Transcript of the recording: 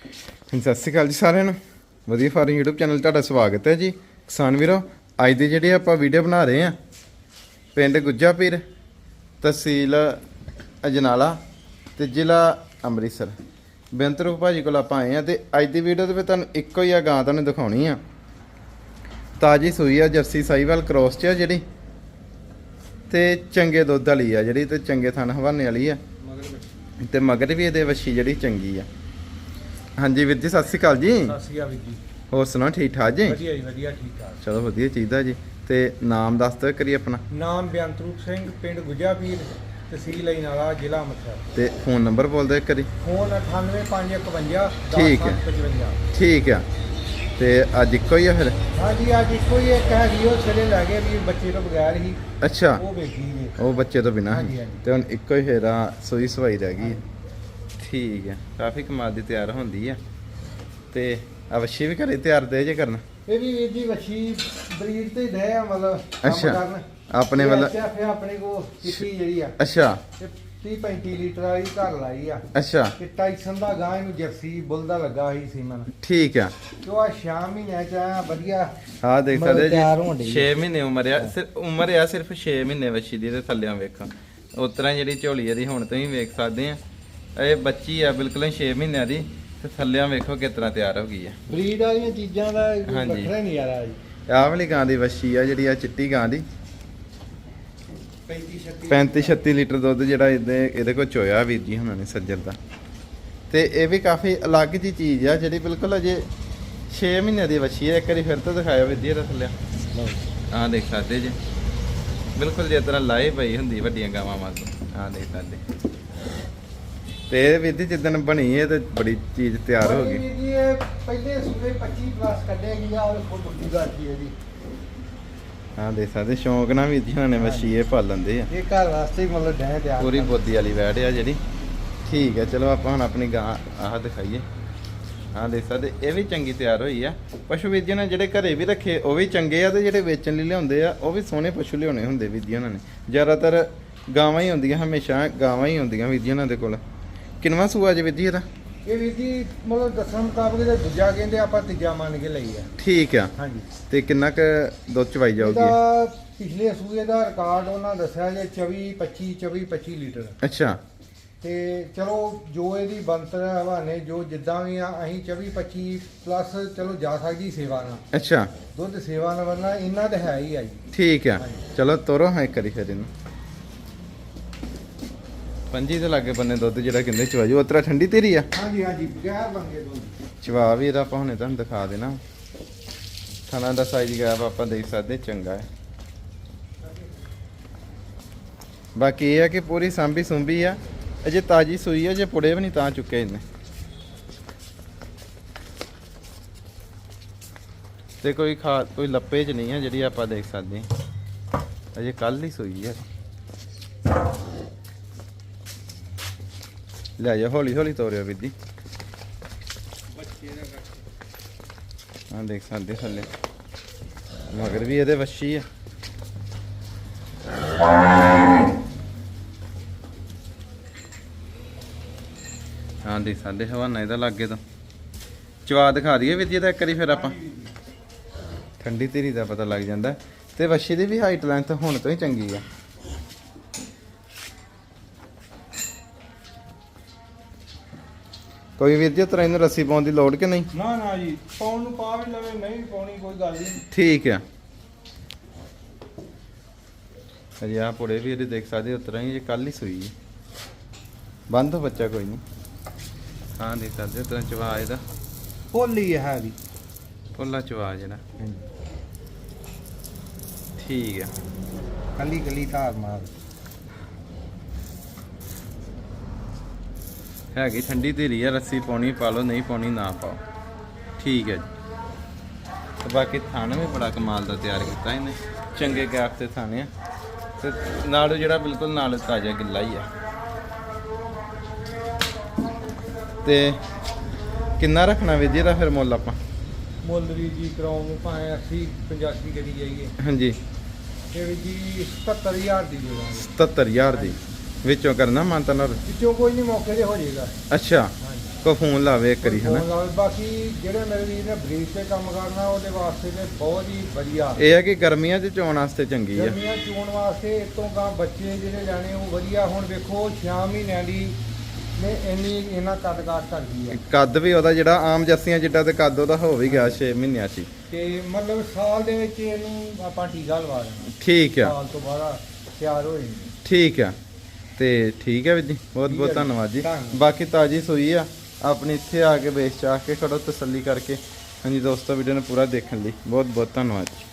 ਸਤਿ ਸ਼੍ਰੀ ਅਕਾਲ ਜੀ ਸਾਰਿਆਂ ਨੂੰ। ਵਧੀਆ ਫਾਰਮ YouTube ਚੈਨਲ ਤੁਹਾਡਾ ਸਵਾਗਤ ਹੈ ਜੀ। ਕਿਸਾਨ ਵੀਰੋ, ਅੱਜ ਦੀ ਜਿਹੜੀ ਆਪਾਂ ਵੀਡੀਓ ਬਣਾ ਰਹੇ ਆ ਪਿੰਡ ਗੁੱਜਾ ਪੀਰ, ਤਹਿਸੀਲ ਅਜਨਾਲਾ ਤੇ ਜ਼ਿਲ੍ਹਾ ਅੰਮ੍ਰਿਤਸਰ। ਬੇਅੰਤਰੂਪ ਭਾਜੀ ਕੋਲ ਆਪਾਂ ਆਏ ਆ ਤੇ ਅੱਜ ਦੀ ਵੀਡੀਓ ਦੇ ਵਿੱਚ ਤੁਹਾਨੂੰ ਇੱਕੋ ਹੀ ਆ ਗਾਂ ਤੁਹਾਨੂੰ ਦਿਖਾਉਣੀ ਆ। ਤਾਜੀ ਸੂਈ ਆ, ਜਰਸੀ ਸਾਈਵਾਲ ਕ੍ਰੋਸ ਚ ਆ ਜਿਹੜੀ। ਤੇ ਚੰਗੇ ਦੁੱਧ ਵਾਲੀ ਆ ਜਿਹੜੀ ਤੇ ਚੰਗੇ ਥਣ ਹਵਾਨੇ ਵਾਲੀ ਆ। ਤੇ ਮਗਰ ਵੀ ਇਹਦੇ ਵੱਛੀ ਜਿਹੜੀ ਚੰਗੀ ਆ। ਹਾਂਜੀ ਵੀਰ ਜੀ ਸਤਿ ਸ਼੍ਰੀ ਅਕਾਲ ਜੀ। ਸਤਿ ਸ਼੍ਰੀ ਅਕਾਲ ਵੀਰ ਜੀ। ਹੋਰ ਸੁਣਾਓ ਠੀਕ ਠਾਕ ਜੀ? ਵਧੀਆ ਜੀ ਵਧੀਆ ਠੀਕ ਠਾਕ। ਚਲੋ ਵਧੀਆ ਚਾਹੀਦਾ ਜੀ। ਤੇ ਨਾਮ ਦੱਸ ਦਿਓ ਕਰੀ ਆਪਣਾ। ਨਾਮ ਬਿਆੰਤਰੂਪ ਸਿੰਘ ਪਿੰਡ ਗੁੱਜਾਪੀਰ ਤਹਿਸੀਲ ਅਜਨਾਲਾ ਜ਼ਿਲ੍ਹਾ ਅੰਮ੍ਰਿਤਸਰ। ਤੇ ਫੋਨ ਨੰਬਰ ਬੋਲ ਦਿਓ ਕਰੀ ਫੋਨ 98551 ਠੀਕ ਹੈ। 10755 ਠੀਕ ਆ। ਤੇ ਅੱਜ ਇੱਕੋ ਹੀ ਆ ਫਿਰ? ਹਾਂਜੀ ਅੱਜ ਇੱਕੋ ਹੀ ਇੱਕ ਹੈਗੀ ਉਹ ਛਲੇ ਲੈ ਗਏ ਵੀ ਬੱਚੇ ਤੋਂ ਬਗੈਰ ਹੀ। ਅੱਛਾ। ਉਹ ਵੇਖੀ ਜੀ ਉਹ ਬੱਚੇ ਤੋਂ ਬਿਨਾ ਹਾਂਜੀ। ਤੇ ਹੁਣ ਇੱਕੋ ਹੀ ਫੇਰਾ ਸੋਈ ਸਵਾਈ ਰਹਿ ਗਈ ਹੈ। ਠੀਕ ਹੈ ਕਾਫੀ ਕਮਾਲ ਦੀ ਤਿਆਰ ਹੁੰਦੀ ਆ। ਤੇ ਅਵਸ਼ੀ ਵੀ ਘਰੇ ਤਿਆਰ ਦੇ ਜੇ ਕਰਨਾ? ਇਹ ਵੀ ਵੀਰ ਜੀ ਵੱਛੀ ਬਰੀਡ ਤੇ ਦੇ ਆ ਮਤਲਬ ਕੰਮ। ਕਰਨ। ਆਪਣੇ ਵੱਲ ਅੱਛਾ ਫਿਰ ਆਪਣੇ ਕੋ ਚਿੱਟੀ ਜਿਹੜੀ ਆ। ਅੱਛਾ। ਤੇ 30 35 ਲੀਟਰ ਵਾਲੀ ਘਰ ਲਾਈ ਆ। ਅੱਛਾ। ਤੇ ਟਾਈਸਨ ਦਾ ਗਾਂ ਇਹਨੂੰ ਜਰਸੀ ਬੁੱਲ ਦਾ ਲੱਗਾ ਸੀ ਸੀਮਨ। ਠੀਕ ਆ। ਜੋ ਆ ਸ਼ਾਮ ਮਹੀਨੇ ਚ ਆਇਆ ਵਧੀਆ ਹਾਂ ਦੇਖ ਸਕਦੇ ਜੀ ਡਈ 6 ਮਹੀਨੇ ਉਮਰ ਆ ਸਿਰ ਉਮਰ ਆ ਸਿਰਫ 6 ਮਹੀਨੇ ਵੱਛੀ ਦੀ ਤੇ ਥੱਲਿਆਂ ਵੇਖਾਂ। ਉਸ ਤਰ੍ਹਾਂ ਜਿਹੜੀ ਝੋਲੀ ਇਹਦੀ ਹੁਣ ਤੁਸੀਂ ਵੇਖ ਸਕਦੇ ਆ। ਇਹ ਬੱਚੀ ਆ ਬਿਲਕੁਲ 6 ਮਹੀਨਿਆਂ ਦੀ ਤੇ ਥੱਲਿਆਂ ਵੇਖੋ ਕਿਸ ਤਰ੍ਹਾਂ ਤਿਆਰ ਹੋ ਗਈ ਆ। ਬਰੀਡ ਵਾਲੀਆਂ ਚੀਜ਼ਾਂ ਦਾ ਹਾਂਜੀ। ਵੱਖਰਾ ਨਹੀਂ ਯਾਰ ਆ ਜੀ। ਆਹ ਵਾਲੀ ਗਾਂ ਦੀ ਵੱਛੀ ਆ ਜਿਹੜੀ ਆ ਚਿੱਟੀ ਗਾਂ ਦੀ। 35 36 35 36 ਲੀਟਰ ਦੁੱਧ ਜਿਹੜਾ ਇਹਦੇ ਇਹਦੇ ਕੋਲ ਚੋਇਆ ਵੀਰ ਜੀ ਹੁਣਾਂ ਨੇ ਸੱਜਰ ਦਾ। ਤੇ ਇਹ ਵੀ ਕਾਫੀ ਅਲੱਗ ਜੀ ਚੀਜ਼ ਆ ਜਿਹੜੀ ਬਿਲਕੁਲ ਅਜੇ 6 ਮਹੀਨਿਆਂ ਦੀ ਵੱਛੀ ਹੈ ਇੱਕ ਵਾਰੀ ਫਿਰ ਤੋਂ ਦਿਖਾਇਆ ਵੀਰ ਜੀ ਇਹਦਾ ਥੱਲਿਆ ਆਹ ਦੇਖ ਸਕਦੇ ਜੀ। ਬਿਲਕੁਲ ਜੇ ਤਰ੍ਹਾਂ ਲਾਏ ਪਈ ਹੁੰਦੀ ਵੱਡੀਆਂ ਗਾਵਾਂ ਵਾਂਗ। ਆਹ ਦੇਖ ਸਕਦੇ। ਤੇ ਇਹ ਜੀ ਜਿੱਦਣ ਬਣੀ ਇਹ ਤੇ ਬੜੀ ਚੀਜ਼ ਤਿਆਰ ਹੋ ਗਈ। ਜੀ ਇਹ ਪਹਿਲੇ ਸੂਰੇ 25 ਪਲੱਸ ਕੱਢਿਆ ਗਿਆ ਉਹ ਫੋਟੋ ਦੀ ਗਾਤੀ ਹੈ ਜੀ। ਆਹ ਦੇਖ ਸਕਦੇ ਸ਼ੌਂਕ ਨਾਲ ਜੀ ਹੁਣਾਂ ਨੇ ਵੱਛੀ ਇਹ ਪਾਲ ਲੈਂਦੇ ਆ। ਇਹ ਘਰ ਵਾਸਤੇ ਹੀ ਮਤਲਬ ਡੈ ਤਿਆਰ ਪੂਰੀ ਬੋਦੀ ਵਾਲੀ ਵੈੜ ਆ ਜਿਹੜੀ। ਠੀਕ ਹੈ ਚਲੋ ਆਪਾਂ ਹੁਣ ਆਪਣੀ ਗਾਂ ਆਹ ਦਿਖਾਈਏ। ਆਹ ਦੇਖ ਸਕਦੇ ਇਹ ਵੀ ਚੰਗੀ ਤਿਆਰ ਹੋਈ ਆ। ਪਸ਼ੂ ਵੀਰ ਨੇ ਜਿਹੜੇ ਘਰੇ ਵੀ ਰੱਖੇ ਉਹ ਵੀ ਚੰਗੇ ਆ ਤੇ ਜਿਹੜੇ ਵੇਚਣ ਲਈ ਲਿਆਉਂਦੇ ਆ ਉਹ ਵੀ ਸੋਹਣੇ ਪਸ਼ੂ ਲਿਆਉਣੇ ਹੁੰਦੇ ਵੀਰ ਜੀ ਉਹਨਾਂ ਨੇ। ਜ਼ਿਆਦਾਤਰ ਗਾਵਾਂ ਹੀ ਹੁੰਦੀਆਂ ਹਮੇਸ਼ਾ ਗਾਵਾਂ ਹੀ ਹੁੰਦੀਆਂ ਵੀਰ ਜੀ ਉਹਨਾਂ ਦੇ ਕੋਲ। ਕਿੰਨਵਾਂ ਸੂਆ ਜੀ ਜੀ ਇਹਦਾ? ਇਹ ਵੀਰ ਜੀ ਮਤਲਬ ਦੱਸਣ ਮੁਤਾਬਕ ਇਹਦਾ ਦੂਜਾ ਕਹਿੰਦੇ ਆਪਾਂ ਤੀਜਾ ਮੰਨ ਕੇ ਲਈ ਆ। ਠੀਕ ਆ। ਹਾਂਜੀ। ਤੇ ਕਿੰਨਾ ਕੁ ਦੁੱਧ ਚਵਾਈ ਜਾਊਗੀ? ਇਹਦਾ ਪਿਛਲੇ ਸੂਏ ਦਾ ਰਿਕਾਰਡ ਉਹਨਾਂ ਦੱਸਿਆ ਜੇ 24 25 24 25 ਲੀਟਰ। ਅੱਛਾ। ਤੇ ਚਲੋ ਜੋ ਇਹਦੀ ਬੰਤਰ ਹਵਾਨੇ ਜੋ ਜਿੱਦਾਂ ਵੀ ਆ ਅਸੀਂ 24 25 ਪਲੱਸ ਚਲੋ ਜਾ ਸਕਦੀ ਸੇਵਾ ਨਾਲ। ਅੱਛਾ। ਦੁੱਧ ਸੇਵਾ ਨਾਲ ਵਰਨਾ ਇਹਨਾਂ ਦੇ ਹੈ ਹੀ ਆ ਜੀ। ਠੀਕ ਆ। ਚਲੋ ਤੋਰੋ ਹਾਂ ਇੱਕ ਵਾਰੀ ਫਿਰ ਇਹਨੂੰ। ਪੰਜੀ ਦੇ ਲਾਗੇ ਬੰਨੇ ਦੁੱਧ ਜਿਹੜਾ ਕਹਿੰਦੇ ਚਵਾਜੋ ਉਤਰਾ ਠੰਡੀ ਤੇਰੀ ਆ? ਹਾਂਜੀ ਹਾਂਜੀ ਬਗੈਰ ਬੰਗੇ ਦੁੱਧ। ਚਵਾ ਵੀ ਇਹਦਾ ਆਪਾਂ ਹੁਣੇ ਤੁਹਾਨੂੰ ਦਿਖਾ ਦੇਣਾ। ਥਣਾ ਦਾ ਸਾਈਜ਼ ਗੈਪ ਆਪਾਂ ਦੇਖ ਸਕਦੇ ਚੰਗਾ ਹੈ। ਬਾਕੀ ਇਹ ਆ ਕਿ ਪੂਰੀ ਸਾਂਭੀ ਸੁੰਭੀ ਆ। ਅਜੇ ਤਾਜੀ ਸੂਈ ਆ ਜੇ ਪੁੜੇ ਵੀ ਨਹੀਂ ਤਾਂ ਚੁੱਕੇ ਇਹਨੇ। ਤੇ ਕੋਈ ਖਾ ਕੋਈ ਲੱਪੇ ਚ ਨਹੀਂ ਆ ਜਿਹੜੀ ਆਪਾਂ ਦੇਖ ਸਕਦੇ। ਅਜੇ ਕੱਲ ਹੀ ਸੂਈ ਆ। ਲੈ ਜਾ ਹੌਲੀ ਹੌਲੀ ਤੋਰਿਓ ਵੀਦੀ ਹਾਂ ਦੇਖ ਸਕਦੇ ਥੱਲੇ ਮਗਰ ਵੀ ਇਹਦੇ ਵੱਛੀ ਆ ਹਾਂ ਦੇਖ ਸਕਦੇ ਹਵਾਨਾ ਇਹਦਾ ਲੱਗੇ ਤੋਂ ਚਵਾ ਦਿਖਾ ਦਈਏ ਵੀਰ ਜੀ ਇਹਦਾ ਇੱਕ ਵਾਰੀ ਫਿਰ ਆਪਾਂ ਠੰਡੀ ਤੇਰੀ ਦਾ ਪਤਾ ਲੱਗ ਜਾਂਦਾ ਤੇ ਵੱਛੀ ਦੀ ਵੀ ਹਾਈਟ ਲੈਂਥ ਹੁਣ ਤੋਂ ਹੀ ਚੰਗੀ ਆ ਕੋਈ ਵੀਰ ਜੀ ਤਰ੍ਹਾਂ ਇਹਨੂੰ ਰੱਸੀ ਪਾਉਣ ਦੀ ਲੋੜ ਕਿ ਨਹੀਂ? ਨਾ ਨਾ ਜੀ ਪਾਉਣ ਨੂੰ ਪਾ ਵੀ ਲਵੇ ਨਹੀਂ ਪਾਉਣੀ ਕੋਈ ਗੱਲ ਨਹੀਂ। ਠੀਕ ਆ। ਅਜੇ ਆ ਪੁੜੇ ਵੀ ਇਹਦੇ ਦੇਖ ਸਕਦੇ ਹੋ ਤਰ੍ਹਾਂ ਹੀ ਇਹ ਕੱਲ ਹੀ ਸੂਈ ਹੈ। ਬੰਦ ਬੱਚਾ ਕੋਈ ਨਹੀਂ। ਹਾਂ ਦੇਖ ਸਕਦੇ ਹੋ ਤਰ੍ਹਾਂ ਚਵਾ ਇਹਦਾ। ਹੋਲੀ ਹੈ ਵੀ। ਫੁੱਲਾ ਚਵਾ ਜਿਹੜਾ। ਠੀਕ ਆ। ਕੱਲੀ ਕੱਲੀ ਧਾਰ ਮਾਰ। ਹੈਗੀ ਠੰਡੀ ਧੀਰੀ ਆ ਰੱਸੀ ਪਾਉਣੀ ਪਾ ਲਓ ਨਹੀਂ ਪਾਉਣੀ ਨਾ ਪਾਓ। ਠੀਕ ਹੈ ਜੀ। ਤੇ ਬਾਕੀ ਥਾਣਾ ਵੀ ਬੜਾ ਕਮਾਲ ਦਾ ਤਿਆਰ ਕੀਤਾ ਇਹਨੇ। ਚੰਗੇ ਗੈਪ ਤੇ ਥਾਣੇ ਆ। ਤੇ ਨਾਲ ਜਿਹੜਾ ਬਿਲਕੁਲ ਨਾਲ ਤਾਜ਼ਾ ਗਿੱਲਾ ਹੀ ਆ। ਤੇ ਕਿੰਨਾ ਰੱਖਣਾ ਵੀਰ ਜੀ ਇਹਦਾ ਫਿਰ ਮੁੱਲ ਆਪਾਂ? ਮੁੱਲ ਵੀ ਜੀ ਕਰਾਉਣ ਨੂੰ ਭਾਵੇਂ 80 85 ਕਰੀ ਜਾਈਏ। ਹਾਂਜੀ। ਤੇ ਵੀ ਜੀ 77000 ਦੀ ਦੇ ਦਾਂਗੇ। 77000 ਦੀ। ਵਿੱਚੋਂ ਕਰਨਾ ਮਾਨਤਾ ਨਾਲ? ਵਿੱਚੋਂ ਕੋਈ ਨਹੀਂ ਮੌਕੇ ਤੇ ਹੋ ਜਾਏਗਾ ਅੱਛਾ ਹਾਂਜੀ। ਕੋ ਫੋਨ ਲਾਵੇ ਇੱਕ ਵਾਰੀ ਹਨਾ? ਲਾਵੇ। ਬਾਕੀ ਜਿਹੜੇ ਮੇਰੇ ਵੀਰ ਨੇ ਬਰੀਜ ਤੇ ਕੰਮ ਕਰਨਾ ਉਹਦੇ ਵਾਸਤੇ ਤੇ ਬਹੁਤ ਹੀ ਵਧੀਆ। ਇਹ ਹੈ ਕਿ ਗਰਮੀਆਂ 'ਚ ਚੋਣ ਵਾਸਤੇ ਚੰਗੀ ਆ। ਗਰਮੀਆਂ ਚੋਣ ਵਾਸਤੇ ਇਸ ਤੋਂ ਗਾਂ ਬੱਚੇ ਜਿਹੜੇ ਲੈਣੇ ਉਹ ਵਧੀਆ। ਹੁਣ ਵੇਖੋ 6 ਮਹੀਨਿਆਂ ਦੀ ਨੇ ਇੰਨੀ ਇਹਨਾਂ ਕੱਦ ਕਾਟ ਕਰ ਗਈ ਹੈ ਕੱਦ ਵੀ ਉਹਦਾ ਜਿਹੜਾ ਆਮ ਜੱਸੀਆਂ ਜਿੱਡਾ ਤੇ ਕੱਦ ਉਹਦਾ ਹੋ ਵੀ ਗਿਆ 6 ਮਹੀਨਿਆਂ 'ਚ ਹੀ। ਤੇ ਮਤਲਬ ਸਾਲ ਦੇ ਵਿੱਚ ਇਹਨੂੰ ਆਪਾਂ ਟੀਕਾ ਲਵਾ ਦੇਣਾ ਠੀਕ ਆ। ਸਾਲ ਤੋਂ ਬਾਅਦ ਤਿਆਰ ਹੋ ਜਾਂਦੀ ਠੀਕ ਆ। ਤੇ ਠੀਕ ਹੈ ਵੀਰ ਜੀ ਬਹੁਤ ਬਹੁਤ। ਧੰਨਵਾਦ ਜੀ। ਬਾਕੀ ਤਾਜੀ ਸੂਈ ਆ ਆਪਣੀ ਇੱਥੇ ਆ ਕੇ ਵੇਚ ਚਾ ਕੇ ਖੜੋ ਤਸੱਲੀ ਕਰਕੇ ਹਾਂਜੀ ਦੋਸਤੋ ਵੀਡੀਓ ਨੂੰ ਪੂਰਾ ਦੇਖਣ ਲਈ ਬਹੁਤ ਬਹੁਤ ਧੰਨਵਾਦ ਜੀ